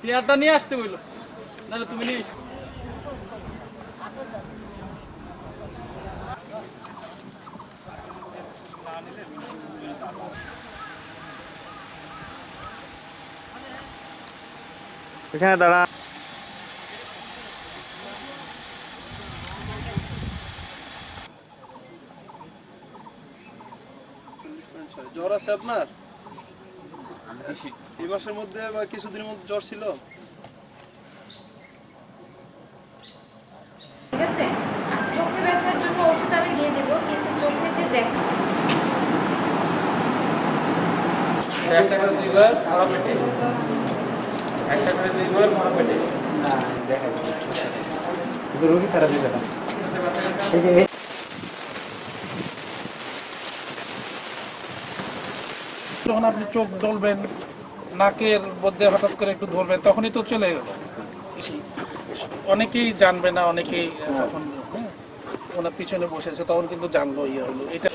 চেয়ারটা নিয়ে আসতে বলল। নাহলে তুমি নিয়ে এখানে দাঁড়া। জ্বর আছে আপনার? এই মাসের মধ্যে বা কিছুদিনের মধ্যে জ্বর ছিল? ঠিক আছে? চোখে ব্যথার জন্য ওষুধ আমি দিয়ে দেবো কিন্তু চোখে যে দেখ একটা করে দুইবার ভরা পেটে একটা করে দুইবার ভরা পেটে রোগী ছাড়া দিবে না এই যে যখন আপনি চোখ ডলবেন নাকের মধ্যে হঠাৎ করে একটু ধরবেন তখনই তো চলে গেল। অনেকেই জানবে না অনেকেই তখন হ্যাঁ, ওনার পিছনে বসেছে তখন কিন্তু জানলো ইয়ে হলো। এটা